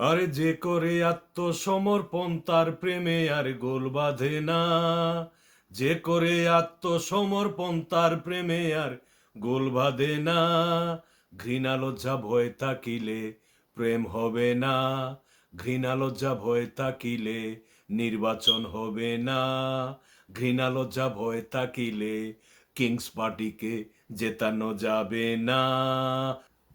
আরে যে করে আত্মসমর্পণ, তার প্রেমে আর গোল বাঁধে না। যে করে আত্মসমর্পণ, তার প্রেমে আর গোল বাঁধে না। ঘৃণা লজ্জা, ভয় থাকিলে প্রেম হবে না। ঘৃণা লজ্জা, ভয় থাকিলে নির্বাচন হবে না। ঘৃণা লজ্জা, ভয় থাকিলে কিংস পার্টিকে জেতানো যাবে না।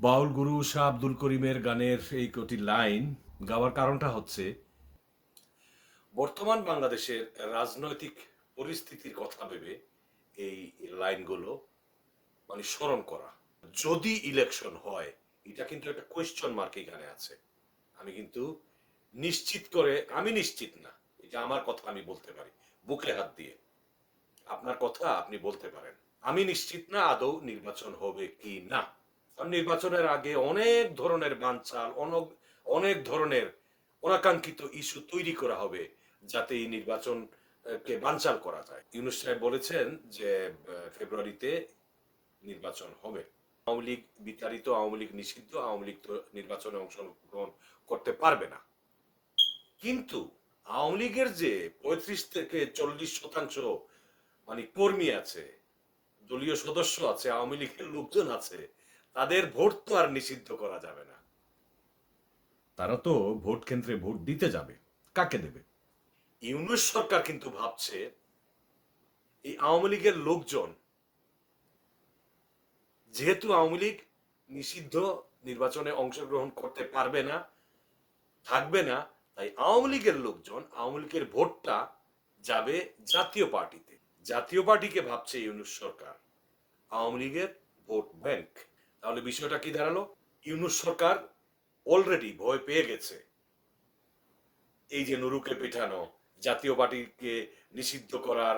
বাউল গুরু শাহ আব্দুল করিমের গানের এই কটি লাইন গাওয়ার কারণটা হচ্ছে, বর্তমান বাংলাদেশের রাজনৈতিক পরিস্থিতির কথা ভেবে এই লাইনগুলো মানে স্মরণ করা। যদি ইলেকশন হয়, এটা কিন্তু একটা কোয়েশ্চন মার্ক এখানে আছে। আমি কিন্তু নিশ্চিত করে, আমি নিশ্চিত না এটা আমার কথা আমি বলতে পারি, বুকে হাত দিয়ে। আপনার কথা আপনি বলতে পারেন। আমি নিশ্চিত না আদৌ নির্বাচন হবে কি না। নির্বাচনের আগে অনেক ধরনের বানচাল অনেক অনেক ধরনের অনাকাঙ্ক্ষিত ইস্যু তৈরি করা হবে যাতে এই নির্বাচন আহ, কে বানচাল করা যায়। ইউনুস সাহেব বলেছেন যে ফেব্রুয়ারিতে নির্বাচন হবে। আওয়ামী লীগ বিতাড়িত আওয়ামী লীগ নিষিদ্ধ আওয়ামী লীগ তো নির্বাচনে অংশগ্রহণ করতে পারবে না। কিন্তু আওয়ামী লীগের যে পঁয়ত্রিশ থেকে চল্লিশ শতাংশ মানে কর্মী আছে দলীয় সদস্য আছে আওয়ামী লীগের লোকজন আছে তাদের ভোট তো আর নিষিদ্ধ করা যাবে না। তারা তো ভোট কেন্দ্রে ভোট দিতে যাবে। কাকে দেবে? ইউনুস সরকার কিন্তু ভাবছে এই আওয়ামী লীগের লোকজন যেহেতু আওয়ামী লীগ নিষিদ্ধ নির্বাচনে অংশগ্রহণ করতে পারবে না থাকবে না তাই আওয়ামী লীগের লোকজন আওয়ামী লীগের ভোটটা যাবে জাতীয় পার্টিতে। জাতীয় পার্টিকে ভাবছে ইউনুস সরকার। আওয়ামী লীগের ভোট ব্যাংক। তাহলে বিষয়টা কি দাঁড়াল? ইউনুস সরকার অলরেডি ভয় পেয়ে গেছে। এই যে নুরুকে পেটানো, জাতীয় পার্টিকে নিষিদ্ধ করার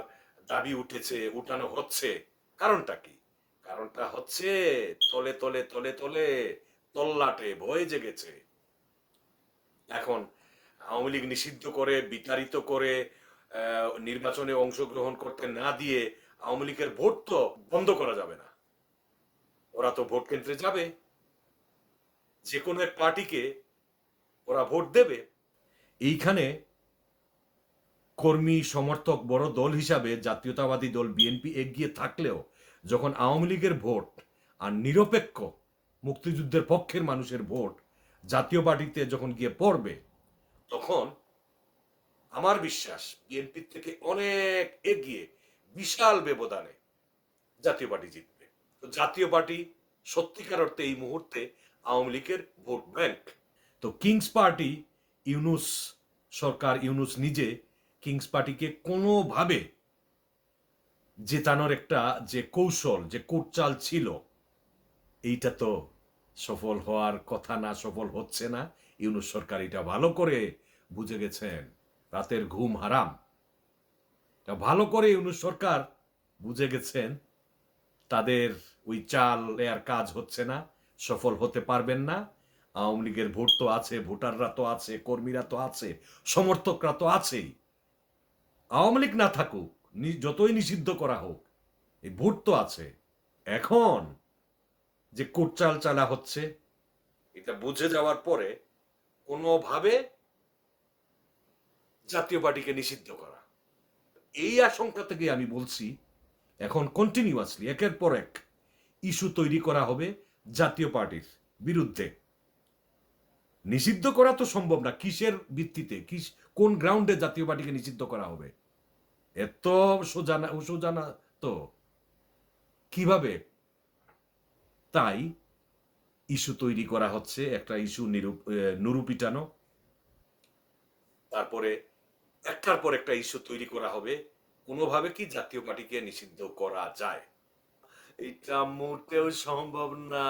দাবি উঠেছে, উঠানো হচ্ছে, কারণটা কি? কারণটা হচ্ছে তলে তলে তলে তলে তল্লাটে, ভয়ে জেগেছে। এখন আওয়ামী লীগ নিষিদ্ধ করে, বিতাড়িত করে নির্বাচনে অংশগ্রহণ করতে না দিয়ে আওয়ামী লীগের ভোট তো বন্ধ করা যাবে না। ওরা তো ভোট কেন্দ্রে যাবে। যে কোনো এক পার্টিকে ওরা ভোট দেবে। এইখানে কর্মী, সমর্থক বড় দল হিসাবে জাতীয়তাবাদী দল বিএনপি এগিয়ে থাকলেও যখন আওয়ামী লীগের ভোট আর নিরপেক্ষ মুক্তিযুদ্ধের পক্ষের মানুষের ভোট জাতীয় পার্টিতে যখন গিয়ে পড়বে, তখন আমার বিশ্বাস বিএনপির থেকে অনেক এগিয়ে বিশাল ব্যবধানে জাতীয় পার্টি জিতবে। তো জাতীয় পার্টি সত্যিকার অর্থে এই মুহূর্তে আওয়ামী লীগের ভোট ব্যাংক। তো কিংস পার্টি ইউনুস সরকার, ইউনুস নিজে কিংস পার্টিকে কোনোভাবে জেতানোর একটা যে কৌশল, যে কোটচাল ছিল, এইটা তো সফল হওয়ার কথা না, সফল হচ্ছে না। ইউনুস সরকার এটা ভালো করে বুঝে গেছেন, রাতের ঘুম হারাম। ভালো করে ইউনুস সরকার বুঝে গেছেন তাদের ওই চাল আর কাজ হচ্ছে না, সফল হতে পারবেন না। আওয়ামী লীগের ভোট তো আছে, ভোটাররা তো আছে, কর্মীরা তো আছে, সমর্থকরা তো আছেই। আওয়ামী লীগ না থাকুক যতই নিষিদ্ধ করা হোক, এই ভোট তো আছে। এখন যে কোটচাল চালা হচ্ছে, এটা বুঝে যাওয়ার পরে কোনোভাবে জাতীয় পার্টিকে নিষিদ্ধ করা। এই আশঙ্কা থেকে আমি বলছি এখন কন্টিনিউয়াসলি একের পর এক ইস্যু তৈরি করা হবে জাতীয় পার্টির বিরুদ্ধে। নিষিদ্ধ করা তো সম্ভব না, কিসের ভিত্তিতে, কিস, কোন গ্রাউন্ডে জাতীয় পার্টিকে নিষিদ্ধ করা হবে? এত সোজা না, সোজা তো? কীভাবে? তাই ইস্যু তৈরি করা হচ্ছে, একটা ইস্যু নিরূপ নুরুপিটানো তারপরে, একটার পর একটা ইস্যু তৈরি করা হবে কোনোভাবে কি জাতীয় পার্টিকে নিষিদ্ধ করা যায়? এটা মোটেও সম্ভব না।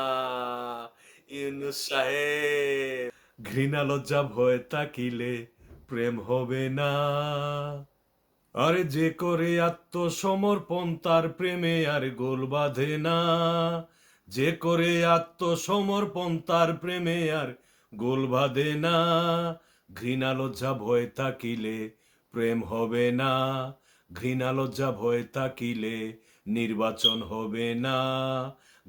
ইউনুস সাহেব, ঘৃণা লজ্জা ভয় তাকিলে প্রেম হবে না। আরে যে করে আত্মসমর্পণ, তার প্রেমে আর গোল বাঁধে না। যে করে আত্মসমর্পণ, তার প্রেমে আর গোল বাঁধে না। ঘৃণা লজ্জা ভয় থাকিলে প্রেম হবে না। ঘৃণা লজ্জা ভয় থাকিলে নির্বাচন হবে না।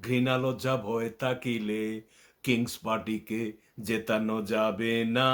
ঘৃণা লজ্জা ভয় থাকিলে কিংস পার্টিকে জেতানো যাবে না।